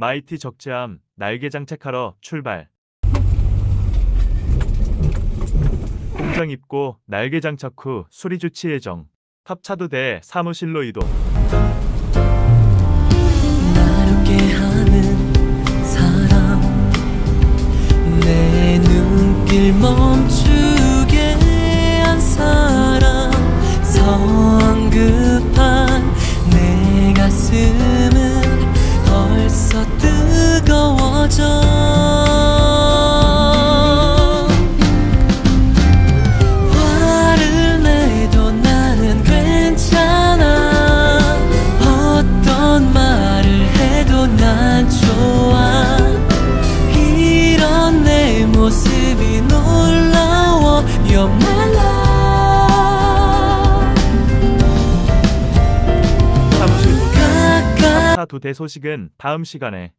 마이티 적재함 날개 장착하러 출발. 공장 입고 날개 장착 후 수리 조치 예정. 탑차도대 사무실로 이동. 눈길 해도 난 좋아. 이런 내 모습이 놀라워. You're my love. 사무실 도 가까 탑차 두대 소식은 다음 시간에.